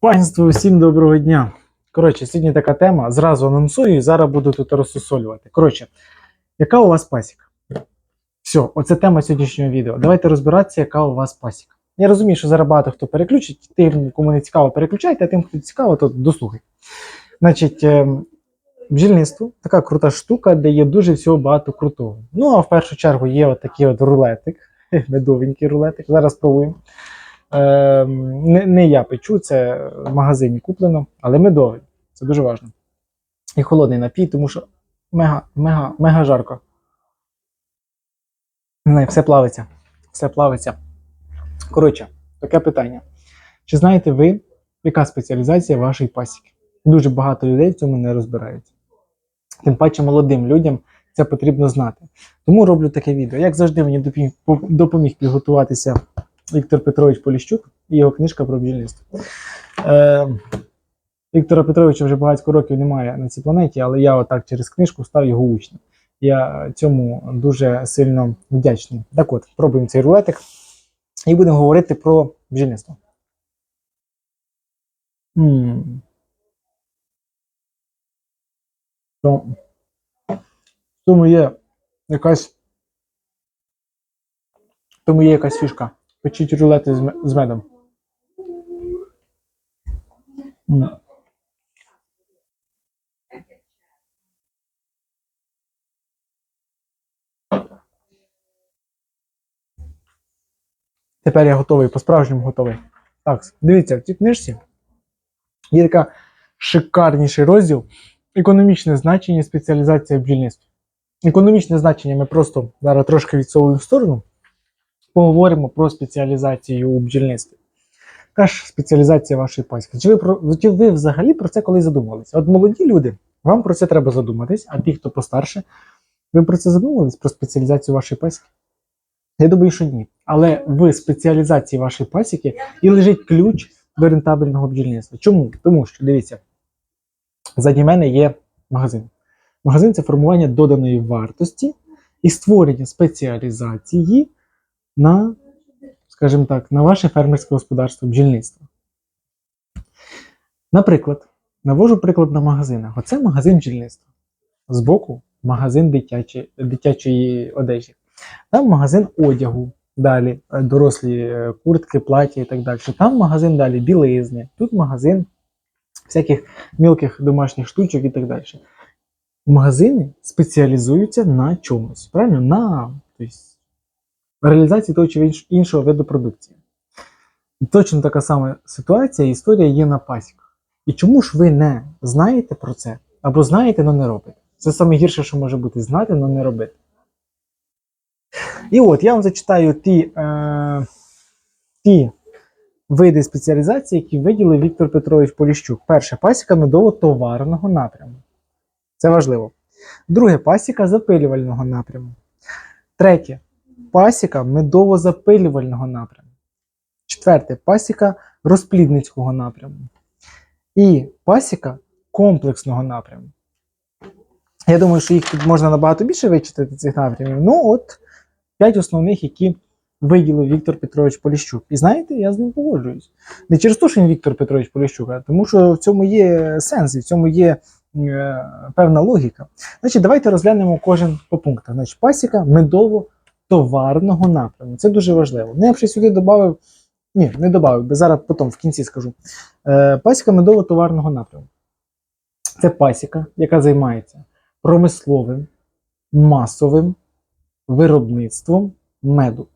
Панство, усім доброго дня. Коротше, сьогодні така тема. Зразу анонсую і зараз буду тут розсусолювати. Коротше, яка у вас пасіка? Все, оце тема сьогоднішнього відео. Давайте розбиратися, яка у вас пасіка. Я розумію, що зараз багато хто переключить. Тим, кому не цікаво, переключайте, а тим, хто цікаво, то дослухайте. Значить, ем, бджільництво така крута штука, де є дуже всього багато крутого. Ну, а в першу чергу є от такий от рулетик, медовенький рулетик. Зараз спробуємо. Е, не, не я печу, це в магазині куплено, але медовий. Це дуже важливо. І холодний напій, тому що мега, мега, мега жарко. Не знаю, все плавиться. Все плавиться. Коротше, таке питання. Чи знаєте ви, яка спеціалізація вашої пасіки? Дуже багато людей в цьому не розбираються. Тим паче молодим людям це потрібно знати. Тому роблю таке відео. Як завжди, мені допоміг підготуватися Віктор Петрович Поліщук і його книжка про бджільництво. Е, Віктора Петровича вже багато років немає на цій планеті, але я отак через книжку став його учнем. Я цьому дуже сильно вдячний. Так от, пробуємо цей рулетик і будемо говорити про бджільництво. В тому є якась. Тому є якась фішка. Печіть рулети з, з медом. М. Тепер я готовий, по-справжньому готовий. Так, дивіться, в цій книжці є така шикарніший розділ економічне значення і спеціалізація в бджільництві. Економічне значення ми просто зараз трошки відсовуємо в сторону. Поговоримо про спеціалізацію у бджільництві. Яка ж спеціалізація вашої пасіки? Чи ви, про, чи ви взагалі про це колись задумувалися? От молоді люди, вам про це треба задуматись, а ті, хто постарше, ви про це задумувались, про спеціалізацію вашої пасіки? Я думаю, що ні. Але в спеціалізації вашої пасіки і лежить ключ до рентабельного бджільництва. Чому? Тому що, дивіться, ззаді мене є магазин. Магазин це формування доданої вартості і створення спеціалізації на, скажімо так, на ваше фермерське господарство бджільництво. Наприклад, навожу приклад на магазинах. Оце магазин бджільництва. Збоку магазин дитячої, дитячої одежі. Там магазин одягу, далі е, дорослі е, куртки, плаття і так далі. Там магазин далі білизни, тут магазин всяких мілких домашніх штучок і так далі. Магазини спеціалізуються на чомусь, правильно? На тобто, реалізації того чи іншого виду продукції. І точно така сама ситуація, історія є на пасіках. І чому ж ви не знаєте про це? Або знаєте, але не робите? Це саме гірше, що може бути знати, але не робити. І от я вам зачитаю ті, е, ті види спеціалізації, які виділив Віктор Петрович Поліщук. Перше пасіка медово-товарного напряму. Це важливо. Друге пасіка запилювального напряму. Третє пасіка медово-запилювального напряму. Четверте пасіка розплідницького напряму. І пасіка комплексного напряму. Я думаю, що їх тут можна набагато більше вичитати цих напрямів. Ну, от п'ять основних, які виділив Віктор Петрович Поліщук. І знаєте, я з ним погоджуюсь. Не через те, що він Віктор Петрович Поліщук, а тому що в цьому є сенс, і в цьому є е, певна логіка. Значить, давайте розглянемо кожен по пунктах. Значить, пасіка медово-товарного напряму. Це дуже важливо. Ну, я б ще сюди додав. Ні, не додав, бо зараз потім в кінці скажу. Е, пасіка медово-товарного напряму. Це пасіка, яка займається промисловим, масовим виробництвом меду.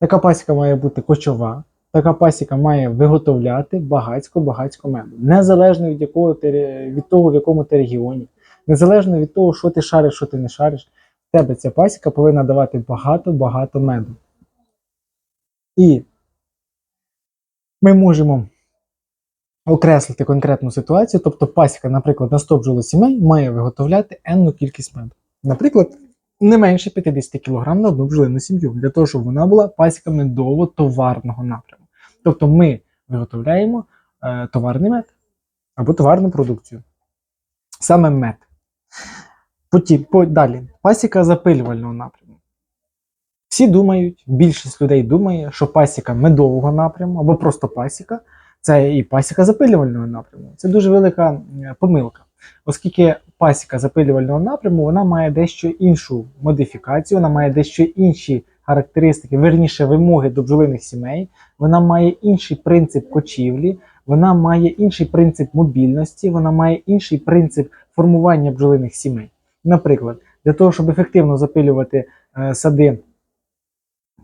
Така пасіка має бути кочова, така пасіка має виготовляти багацько-багацько меду. Незалежно від, якого від того, в якому ти регіоні, незалежно від того, що ти шариш, що ти не шариш, тебе ця пасіка повинна давати багато-багато меду. І ми можемо окреслити конкретну ситуацію, тобто пасіка, наприклад, на 100 бджолосімей має виготовляти енну кількість меду. Наприклад, не менше 50 кг на одну бджолину сім'ю, для того, щоб вона була пасіка медово-товарного напряму. Тобто ми виготовляємо е, товарний мед або товарну продукцію. Саме мед. Потім, по, далі, пасіка запилювального напряму. Всі думають, більшість людей думає, що пасіка медового напряму або просто пасіка Це і пасіка запилювального напряму. Це дуже велика помилка, оскільки пасіка запилювального напряму вона має дещо іншу модифікацію, вона має дещо інші характеристики, верніше вимоги до бджолиних сімей, вона має інший принцип кочівлі, вона має інший принцип мобільності, вона має інший принцип формування бджолиних сімей. Наприклад, для того, щоб ефективно запилювати е, сади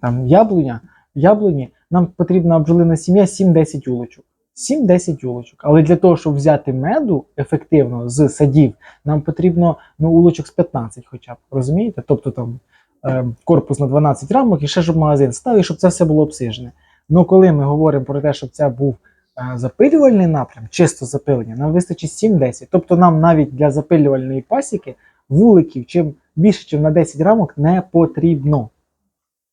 там, яблуня, яблуні, нам потрібна бджолина сім'я 7-10 улочок. 7-10 улочок. Але для того, щоб взяти меду ефективно з садів, нам потрібно ну, улочок з 15 хоча б. Розумієте? Тобто там е, корпус на 12 рамок і ще щоб магазин став, і щоб це все було обсижене. Ну, коли ми говоримо про те, щоб це був е, запилювальний напрям, чисто запилення, нам вистачить 7-10. Тобто нам навіть для запилювальної пасіки вуликів чим більше, ніж на 10 рамок не потрібно.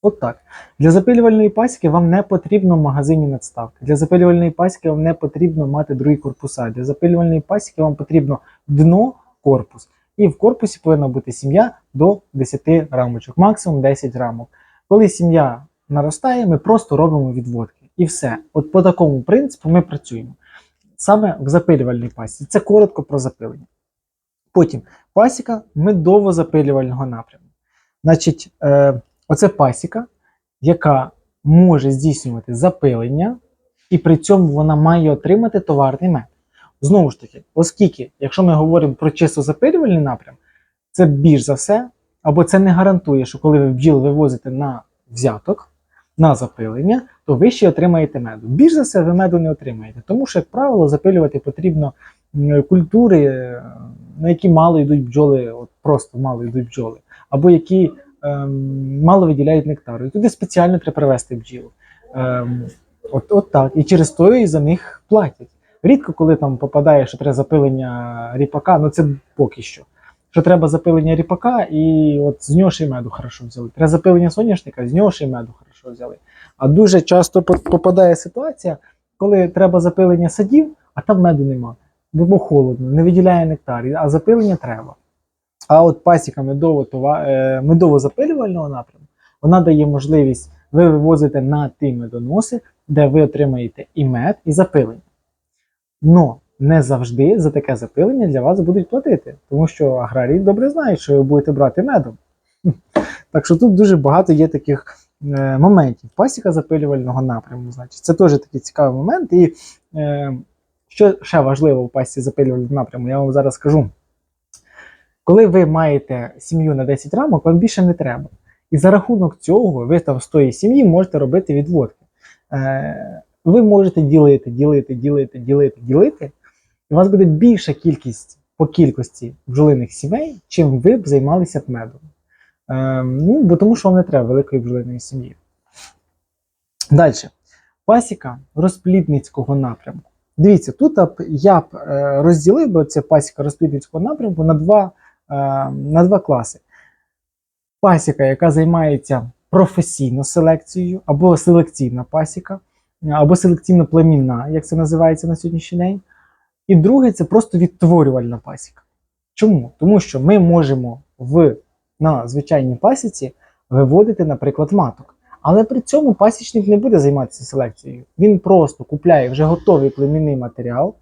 От так. Для запилювальної пасіки вам не потрібно магазинні надставки. Для запилювальної пасіки вам не потрібно мати другі корпуса. Для запилювальної пасіки вам потрібно дно, корпус. І в корпусі повинна бути сім'я до 10 рамочок, максимум 10 рамок. Коли сім'я наростає, ми просто робимо відводки. І все. От по такому принципу ми працюємо. Саме в запилювальній пасіці. Це коротко про запилення. Потім пасіка медово-запилювального напряму. Значить, е, оце пасіка, яка може здійснювати запилення, і при цьому вона має отримати товарний мед. Знову ж таки, оскільки, якщо ми говоримо про чисто запилювальний напрям, це більш за все, або це не гарантує, що коли ви бджіл вивозите на взяток, на запилення, то ви ще отримаєте меду. Більш за все, ви меду не отримаєте, тому що, як правило, запилювати потрібно культури, е, на які мало йдуть бджоли, от просто мало йдуть бджоли, або які ем, мало виділяють нектару. І туди спеціально треба привезти бджіл. Ем, от, от так. І через то і за них платять. Рідко, коли там попадає, що треба запилення ріпака, ну це поки що. Що треба запилення ріпака, і от з нього ще й меду хорошо взяли. Треба запилення соняшника, з нього ще й меду хорошо взяли. А дуже часто попадає ситуація, коли треба запилення садів, а там меду нема. Бо холодно, не виділяє нектар, а запилення треба. А от пасіка е, медово-запилювального напряму, вона дає можливість ви вивозите на ті медоноси, де ви отримаєте і мед, і запилення. Но не завжди за таке запилення для вас будуть платити, тому що аграрії добре знають, що ви будете брати медом. Так що тут дуже багато є таких е, моментів. Пасіка запилювального напряму, значить, це теж такий цікавий момент. І е, що ще важливо в пасіці запилювального напряму, я вам зараз скажу. Коли ви маєте сім'ю на 10 рамок, вам більше не треба. І за рахунок цього ви там з тої сім'ї можете робити відводки. Е, ви можете ділити, ділити, ділити, ділити, ділити. І у вас буде більша кількість по кількості бджолиних сімей, чим ви б займалися б медом. Е, ну, бо тому що вам не треба великої бджолиної сім'ї. Далі. Пасіка розплідницького напрямку. Дивіться, тут я б е, розділив би це пасіка розплідницького напрямку на два, е, на два класи. Пасіка, яка займається професійно селекцією, або селекційна пасіка, або селекційно-племінна, як це називається на сьогоднішній день. І друге це просто відтворювальна пасіка. Чому? Тому що ми можемо в, на звичайній пасіці виводити, наприклад, маток. Але при цьому пасічник не буде займатися селекцією. Він просто купляє вже готовий племінний матеріал,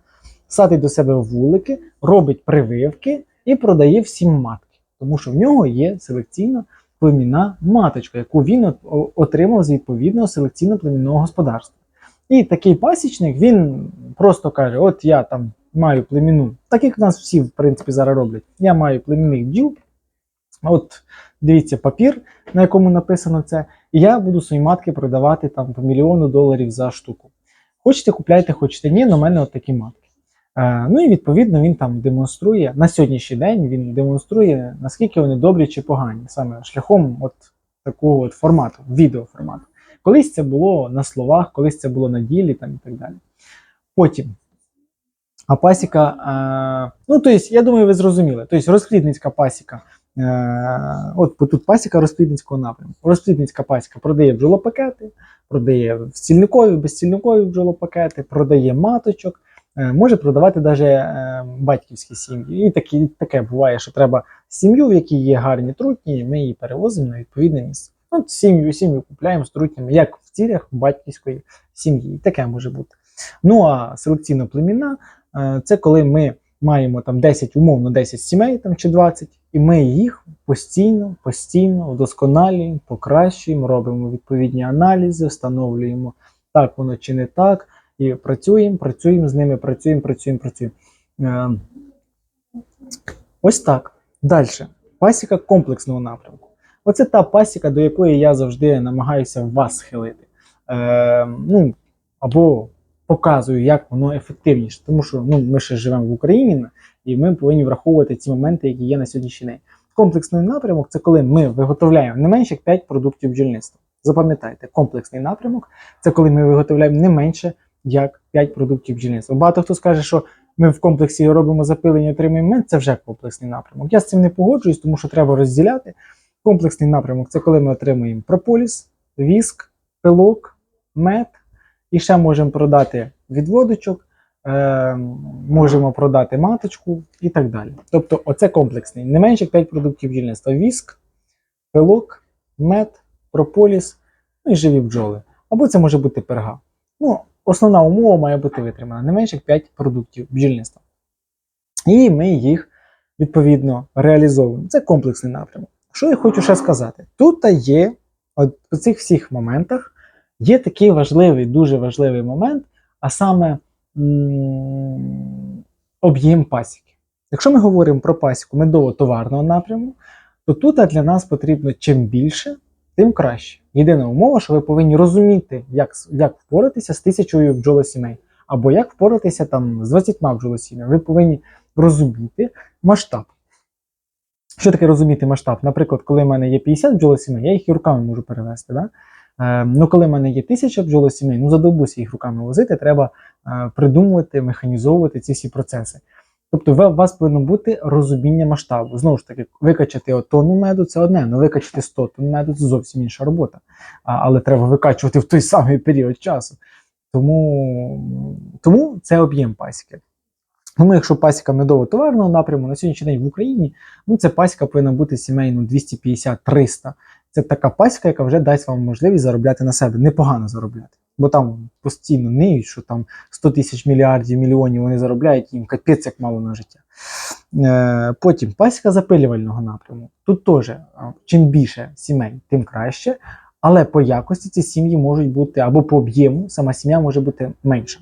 садить до себе вулики, робить прививки і продає всім матки. Тому що в нього є селекційна племінна маточка, яку він отримав з відповідного селекційно-племінного господарства. І такий пасічник він просто каже: От я там маю племінну, так як нас всі, в принципі, зараз роблять. Я маю племінних бджіл. От дивіться папір, на якому написано це, і я буду свої матки продавати там по мільйону доларів за штуку. Хочете, купляйте, хочете ні, в мене от такі матки. Е, ну і відповідно він там демонструє на сьогоднішній день він демонструє, наскільки вони добрі чи погані, саме шляхом от такого от формату, відеоформату. Колись це було на словах, колись це було на ділі там, і так далі. Потім. А пасіка, е, ну тобто, я думаю, ви зрозуміли. Тобто розплідницька пасіка. Е, от тут пасіка розплідницького напрямку. Розплідницька пасіка продає бджолопакети, продає стільникові, безстільникові бджолопакети, продає маточок, е, може продавати навіть е, батьківські сім'ї. І такі, таке буває, що треба сім'ю, в якій є гарні трутні, ми її перевозимо на відповідне місце. От сім'ю, сім'ю купляємо з трутнями, як в цілях батьківської сім'ї. І таке може бути. Ну а селекційно-племінна е, це коли ми маємо там 10, умовно 10 сімей там, чи 20, і ми їх постійно, постійно вдосконалюємо, покращуємо, робимо відповідні аналізи, встановлюємо так воно чи не так. І працюємо, працюємо з ними, працюємо, працюємо, працюємо. Е, ось так. Далі. Пасіка комплексного напрямку. Оце та пасіка, до якої я завжди намагаюся вас схилити. Е, ну, або показую, як воно ефективніше. Тому що ну, ми ще живемо в Україні, і ми повинні враховувати ці моменти, які є на сьогоднішній день. Комплексний напрямок це коли ми виготовляємо не менше як 5 продуктів бджільництва. Запам'ятайте, комплексний напрямок це коли ми виготовляємо не менше як 5 продуктів бджільництва. Багато хто скаже, що ми в комплексі робимо запилення, отримуємо мед, це вже комплексний напрямок. Я з цим не погоджуюсь, тому що треба розділяти. Комплексний напрямок це коли ми отримуємо прополіс, віск, пилок, мед, і ще можемо продати відводочок, е, можемо продати маточку і так далі. Тобто, оце комплексний. Не менше як 5 продуктів бджільництва: віск, пилок, мед, прополіс, ну і живі бджоли. Або це може бути перга. Ну, основна умова має бути витримана не менше як 5 продуктів бджільництва. І ми їх відповідно реалізовуємо. Це комплексний напрямок. Що я хочу ще сказати? Тут є, от у цих всіх моментах, є такий важливий, дуже важливий момент, а саме об'єм пасіки. Якщо ми говоримо про пасіку медово-товарного напряму, то тут для нас потрібно чим більше, тим краще. Єдина умова, що ви повинні розуміти, як, як впоратися з тисячою бджолосімей, або як впоратися там з 20 бджолосім'ями. Ви повинні розуміти масштаб. Що таке розуміти масштаб? Наприклад, коли в мене є 50 бджолосімей, я їх і руками можу перевести. Да? Е, ну, коли в мене є 1000 бджолосімей, ну задовбуся їх руками возити, треба е, придумувати, механізовувати ці всі процеси. Тобто, у вас повинно бути розуміння масштабу. Знову ж таки, викачати тонну меду це одне, але викачати 100 тонн меду це зовсім інша робота. Але треба викачувати в той самий період часу. Тому, тому це об'єм пасіки. Тому, якщо пасіка медово-товарного напряму на сьогоднішній день в Україні, ну це пасіка повинна бути сімейно 250-300. Це така пасіка, яка вже дасть вам можливість заробляти на себе, непогано заробляти. Бо там постійно ниють, що там 100 тисяч мільярдів, мільйонів вони заробляють, їм капець як мало на життя. Е, потім пасіка запилювального напряму. Тут теж чим більше сімей, тим краще. Але по якості ці сім'ї можуть бути або по об'єму, сама сім'я може бути менша.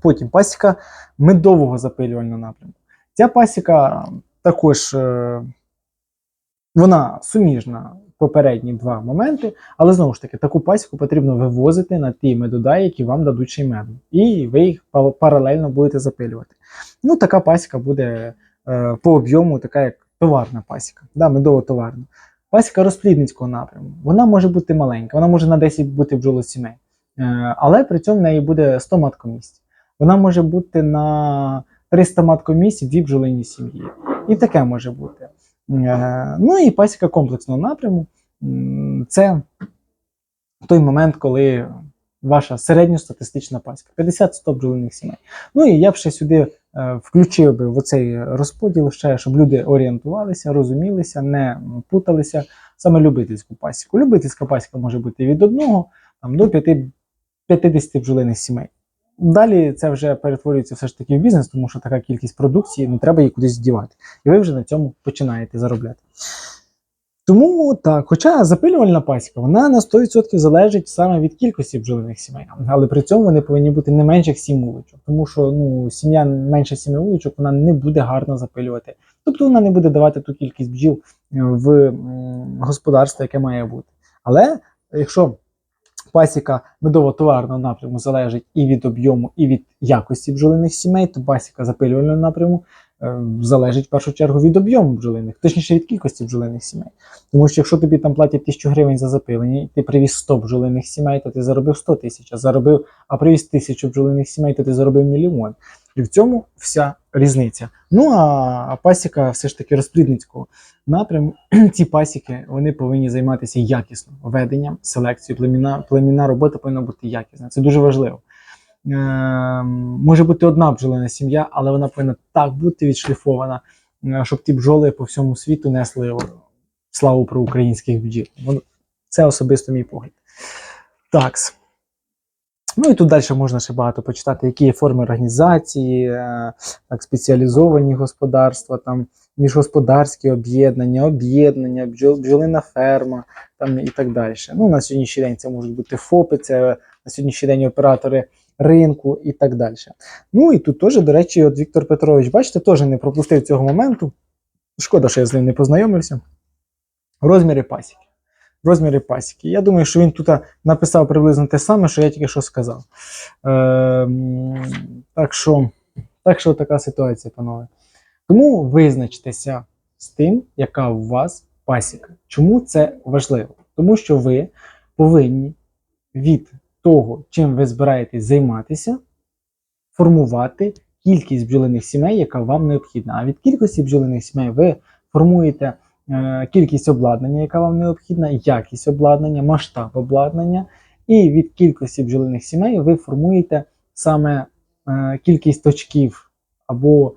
Потім пасіка медового запилювального напрямку. Ця пасіка також е, вона суміжна попередні два моменти, але знову ж таки, таку пасіку потрібно вивозити на ті медодаї, які вам дадуть ще й меду. І ви їх паралельно будете запилювати. Ну, така пасіка буде е, по об'єму, така як товарна пасіка, да, медово-товарна. Пасіка розплідницького напряму. Вона може бути маленька, вона може на 10 бути бджолосімей, е, але при цьому в неї буде 100 маткомісць. Вона може бути на 300 маткомісць дві бджолині сім'ї. І таке може бути. Е, Ну і пасіка комплексного напряму це той момент, коли ваша середньостатистична пасіка 50-100 бджолиних сімей. Ну і я б ще сюди е, включив би в оцей розподіл, ще, щоб люди орієнтувалися, розумілися, не путалися. Саме любительську пасіку. Любительська пасіка може бути від 1 там, до 5, 50 бджолиних сімей. Далі це вже перетворюється все ж таки в бізнес, тому що така кількість продукції, ну треба її кудись дівати. І ви вже на цьому починаєте заробляти. Тому так, хоча запилювальна пасіка, вона на 100% залежить саме від кількості бджолиних сімей, але при цьому вони повинні бути не менше як 7 вуличок, тому що ну, сім'я менше 7 вуличок, вона не буде гарно запилювати. Тобто вона не буде давати ту кількість бджіл е, в господарство, яке має бути. Але якщо пасіка медово-товарного напряму залежить і від об'єму, і від якості бджолиних сімей, то пасіка запилювального напряму залежить в першу чергу від об'єму бджолиних, точніше від кількості бджолиних сімей. Тому що якщо тобі там платять 1000 гривень за запилення, і ти привіз 100 бджолиних сімей, то ти заробив 100 тисяч, а заробив, а привіз 1000 бджолиних сімей, то ти заробив мільйон. І в цьому вся різниця. Ну а пасіка все ж таки розплідницького напряму. Ці пасіки вони повинні займатися якісно веденням, селекцією. Племіна, племінна робота повинна бути якісна. Це дуже важливо. Е, може бути одна бджолина сім'я, але вона повинна так бути відшліфована, е, щоб ті бджоли по всьому світу несли славу про українських бджіл. Це особисто мій погляд. Так. Ну і тут далі можна ще багато почитати, які є форми організації, е, так, спеціалізовані господарства, там, міжгосподарські об'єднання, об'єднання, бджол, бджолина ферма там, і так далі. Ну, на сьогоднішній день це можуть бути ФОПи, це на сьогоднішній день оператори ринку і так далі. Ну і тут теж, до речі, от Віктор Петрович, бачите, теж не пропустив цього моменту. Шкода, що я з ним не познайомився. Розміри пасіки. Розміри пасіки. Я думаю, що він тут написав приблизно те саме, що я тільки що сказав. Е, так, що, так що така ситуація, панове. Тому визначтеся з тим, яка у вас пасіка. Чому це важливо? Тому що ви повинні від того, чим ви збираєтесь займатися, формувати кількість бджолиних сімей, яка вам необхідна. А від кількості бджолиних сімей ви формуєте е, кількість обладнання, яка вам необхідна, якість обладнання, масштаб обладнання. І від кількості бджолиних сімей ви формуєте саме е, кількість точків або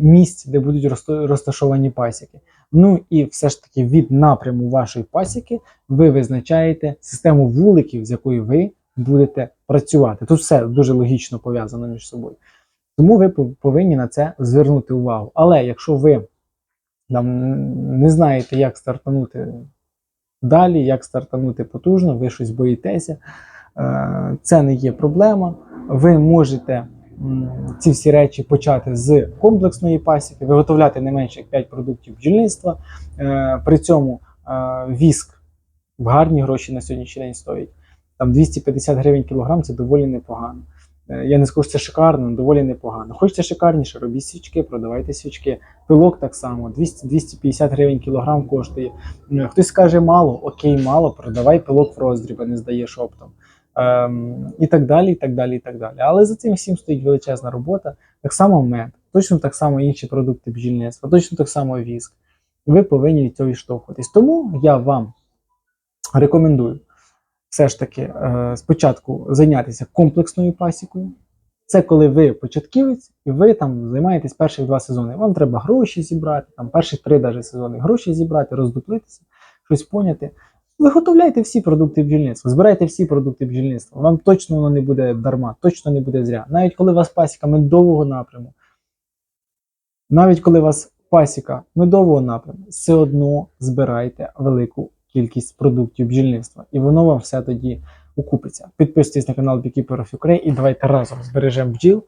місць, де будуть розташовані пасіки. Ну і все ж таки від напряму вашої пасіки ви визначаєте систему вуликів, з якою ви будете працювати. Тут все дуже логічно пов'язано між собою. Тому ви повинні на це звернути увагу. Але якщо ви там, не знаєте, як стартанути далі, як стартанути потужно, ви щось боїтеся, е, це не є проблема. Ви можете ці всі речі почати з комплексної пасіки, виготовляти не менше як 5 продуктів бджільництва. Е, При цьому е, віск в гарні гроші на сьогоднішній день стоїть. Там 250 гривень кілограм це доволі непогано. Е, Я не скажу, це шикарно, доволі непогано. Хочете шикарніше, робіть свічки, продавайте свічки. Пилок так само, 200-250 гривень кілограм коштує. Хтось скаже мало, окей, мало, продавай пилок в роздріб, а не здаєш оптом. Ем, і так далі, і так далі, і так далі. Але за цим всім стоїть величезна робота. Так само мед, точно так само інші продукти бджільництва, точно так само віск. Ви повинні від цього відштовхуватись. Тому я вам рекомендую все ж таки е, спочатку зайнятися комплексною пасікою. Це коли ви початківець і ви там займаєтесь перших два сезони. Вам треба гроші зібрати, там перші три даже сезони гроші зібрати, роздуплитися, щось поняти. Виготовляйте всі продукти бджільництва, збирайте всі продукти бджільництва. Вам точно воно не буде дарма, точно не буде зря. Навіть коли у вас пасіка медового напряму, навіть коли у вас пасіка медового напряму, все одно збирайте велику кількість продуктів бджільництва, і воно вам все тоді окупиться. Підписуйтесь на канал Beekeeper of Ukraine і давайте разом збережемо бджіл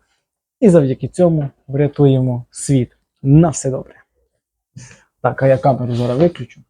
і завдяки цьому врятуємо світ. На все добре. Так, а я камеру зараз виключу.